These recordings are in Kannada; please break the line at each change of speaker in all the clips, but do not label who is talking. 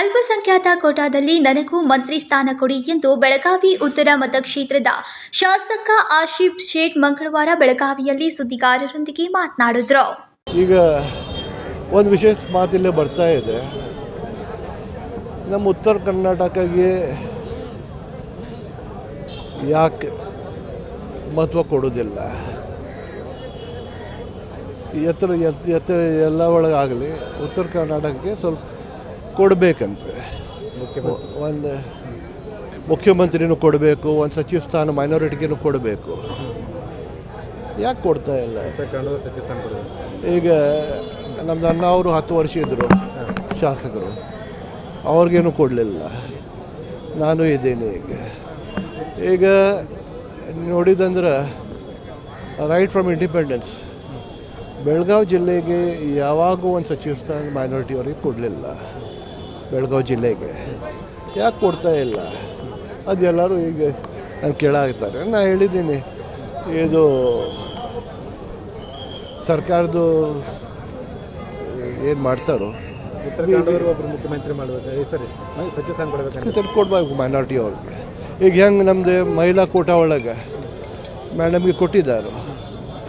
ಅಲ್ಪಸಂಖ್ಯಾತ ಕೋಟಾದಲ್ಲಿ ನನಗೂ ಮಂತ್ರಿ ಸ್ಥಾನ ಕೊಡಿ ಎಂದು ಬೆಳಗಾವಿ ಉತ್ತರ ಮತಕ್ಷೇತ್ರದ ಶಾಸಕ ಆಶೀಫ್ ಶೇಟ್ ಮಂಗಳವಾರ ಬೆಳಗಾವಿಯಲ್ಲಿ ಸುದ್ದಿಗಾರರೊಂದಿಗೆ ಮಾತನಾಡಿದ್ರು.
ಈಗ ಒಂದು ವಿಶೇಷ ಮಾತಿಲ್ಲೇ ಬರ್ತಾ ಇದೆ. ನಮ್ಮ ಉತ್ತರ ಕರ್ನಾಟಕಕ್ಕೆ ಯಾಕೆ ಮಹತ್ವ ಕೊಡೋದಿಲ್ಲ ಎತ್ತರ ಎತ್ತ ಎತ್ತರ ಎಲ್ಲ ಒಳಗಾಗಲಿ, ಉತ್ತರ ಕರ್ನಾಟಕಕ್ಕೆ ಸ್ವಲ್ಪ ಕೊಡಬೇಕಂತೆ. ಒಂದು ಮುಖ್ಯಮಂತ್ರಿನೂ ಕೊಡಬೇಕು, ಒಂದು ಸಚಿವ ಸ್ಥಾನ ಮೈನಾರಿಟಿಗೂ ಕೊಡಬೇಕು. ಯಾಕೆ ಕೊಡ್ತಾ ಇಲ್ಲ? ಈಗ ನಮ್ದು ಅಣ್ಣ ಅವರು ಹತ್ತು ವರ್ಷ ಇದ್ದರು ಶಾಸಕರು. ಅವ್ರಿಗೇನು ಕೊಡಲಿಲ್ಲ. ನಾನು ಇದ್ದೀನಿ ಈಗ. ಈಗ ನೋಡಿದಂದ್ರೆ ರೈಟ್ ಫ್ರಮ್ ಇಂಡಿಪೆಂಡೆನ್ಸ್ ಬೆಳಗಾವಿ ಜಿಲ್ಲೆಗೆ ಯಾವಾಗೂ ಒಂದು ಸಚಿವ ಸ್ಥಾನ ಮೈನಾರಿಟಿಯವರಿಗೆ ಕೊಡಲಿಲ್ಲ. ಬೆಳಗಾವಿ ಜಿಲ್ಲೆಗೆ. ಯಾಕೆ ಕೊಡ್ತಾ ಇಲ್ಲ? ಅದು ಎಲ್ಲರೂ ಈಗ ನಾನು ಕೇಳಾಗ್ತಾರೆ. ನಾನು ಹೇಳಿದ್ದೀನಿ ಇದು ಸರ್ಕಾರದ್ದು ಏನು ಮಾಡ್ತಾರೋ?
ಒಬ್ಬರು ಮುಖ್ಯಮಂತ್ರಿ ಮಾಡಬೇಕು. ಸರಿ ಸಚಿವ ಸ್ಥಾನ ಕೊಡಬೇಕು
ತಂದು ಕೊಡ್ಬೇಕು ಮೈನಾರಿಟಿ ಅವ್ರಿಗೆ. ಈಗ ಹೆಂಗೆ ನಮ್ಮದು ಮಹಿಳಾ ಕೋಟ ಒಳಗೆ? ಮೇಡಮ್ಗೆ ಕೊಟ್ಟಿದ್ದಾರೆ.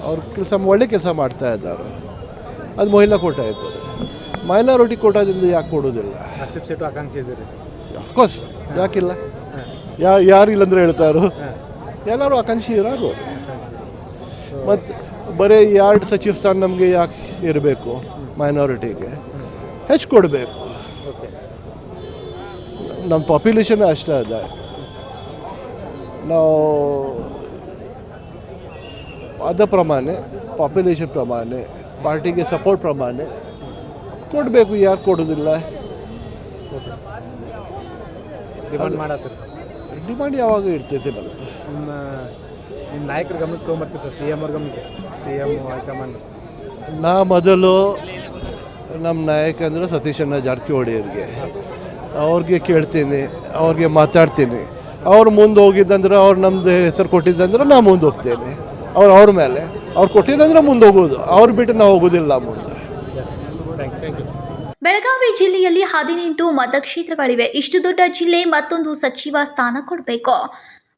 ಅವ್ರು ಕೆಲಸ ಒಳ್ಳೆ ಕೆಲಸ ಮಾಡ್ತಾ ಇದ್ದಾರೆ. ಅದು ಮಹಿಳಾ ಕೋಟ ಇದ್ದಾರೆ ಮೈನಾರಿಟಿ ಕೋಟಾದಿಂದ ಯಾಕೆ ಕೊಡೋದಿಲ್ಲ
ಆಕಾಂಕ್ಷಿ ಇದ್ದೀರಿ
ಅಫ್ಕೋರ್ಸ್ ಯಾಕಿಲ್ಲ? ಯಾ ಯಾರಿಲ್ಲ ಅಂದ್ರೆ ಹೇಳ್ತಾರೋ ಎಲ್ಲರೂ ಆಕಾಂಕ್ಷಿ ಇರೋರು. ಮತ್ತು ಬರೀ ಎರಡು ಸಚಿವ ಸ್ಥಾನ ನಮಗೆ ಯಾಕೆ ಇರಬೇಕು ಮೈನಾರಿಟಿಗೆ ಹೆಚ್ಚು ಕೊಡಬೇಕು. ನಮ್ಮ ಪಾಪ್ಯುಲೇಷನ್ ಅಷ್ಟೇ ಅದ. ನಾವು ಅದ ಪ್ರಮಾಣ ಪಾಪ್ಯುಲೇಷನ್ ಪ್ರಮಾಣ ಪಾರ್ಟಿಗೆ ಸಪೋರ್ಟ್ ಪ್ರಮಾಣ ಕೊಡಬೇಕು ಯಾರು ಕೊಡೋದಿಲ್ಲ?
ಡಿಮಾಂಡ್ ಮಾಡತ್ತೀರಿ
ಡಿಮಾಂಡ್ ಯಾವಾಗ ಇರ್ತೈತೆ ನಮ್ದು?
ನಿಮ್ಮ ನಿಮ್ಮ ನಾಯಕರ ಗಮನಕ್ಕೆ ತೊಗೊಂಬರ್ತೀವಿ ಸಿ ಎಂ ಅವ್ರ ಗಮನಕ್ಕೆ. C M high command.
ನಾ ಮೊದಲು ನಮ್ಮ ನಾಯಕ ಅಂದ್ರೆ ಸತೀಶಣ್ಣ ಜಾರಕಿಹೊಳಿ ಅವ್ರಿಗೆ ಅವ್ರಿಗೆ ಕೇಳ್ತೀನಿ ಅವ್ರಿಗೆ ಮಾತಾಡ್ತೀನಿ. ಅವ್ರು ಮುಂದೆ ಹೋಗಿದ್ದಂದ್ರೆ ಅವ್ರು ನಮ್ಮದು ಹೆಸರು ಕೊಟ್ಟಿದ್ದಂದ್ರೆ ನಾ ಮುಂದೆ ಹೋಗ್ತೇನೆ. ಅವ್ರು ಅವ್ರ ಮೇಲೆ. ಅವ್ರು ಕೊಟ್ಟಿದ್ದಂದ್ರೆ ಮುಂದೆ ಹೋಗೋದು. ಅವ್ರು ಬಿಟ್ಟು ನಾವು ಹೋಗೋದಿಲ್ಲ ಮುಂದೆ
yes thank you thank you
Belagavi ಜಿಲ್ಲೆಯಲ್ಲಿ ಹದಿನೆಂಟು ಮತಕ್ಷೇತ್ರಗಳಿವೆ. ಇಷ್ಟು ದೊಡ್ಡ ಜಿಲ್ಲೆ ಮತ್ತೊಂದು ಸಚಿವ ಸ್ಥಾನ ಕೊಡಬೇಕು.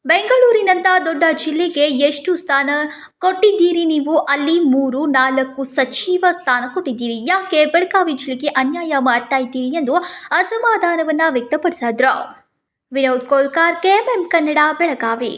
ಬೆಂಗಳೂರಿನಂತ ದೊಡ್ಡ ಜಿಲ್ಲೆಗೆ ಎಷ್ಟು ಸ್ಥಾನ ಕೊಟ್ಟಿದ್ದೀರಿ ನೀವು? ಅಲ್ಲಿ ಮೂರು, ನಾಲ್ಕು ಸಚಿವ ಸ್ಥಾನ ಕೊಟ್ಟಿದ್ದೀರಿ. ಯಾಕೆ ಬೆಳಗಾವಿ ಜಿಲ್ಲೆಗೆ ಅನ್ಯಾಯ ಮಾಡ್ತಾ ಇದ್ದೀರಿ ಎಂದು ಅಸಮಾಧಾನವನ್ನು ವ್ಯಕ್ತಪಡಿಸಿದ್ರು. ವಿನೋದ್ ಕೋಲ್ಕಾರ್, ಕೆಎಂಎಂ ಕನ್ನಡ, ಬೆಳಗಾವಿ.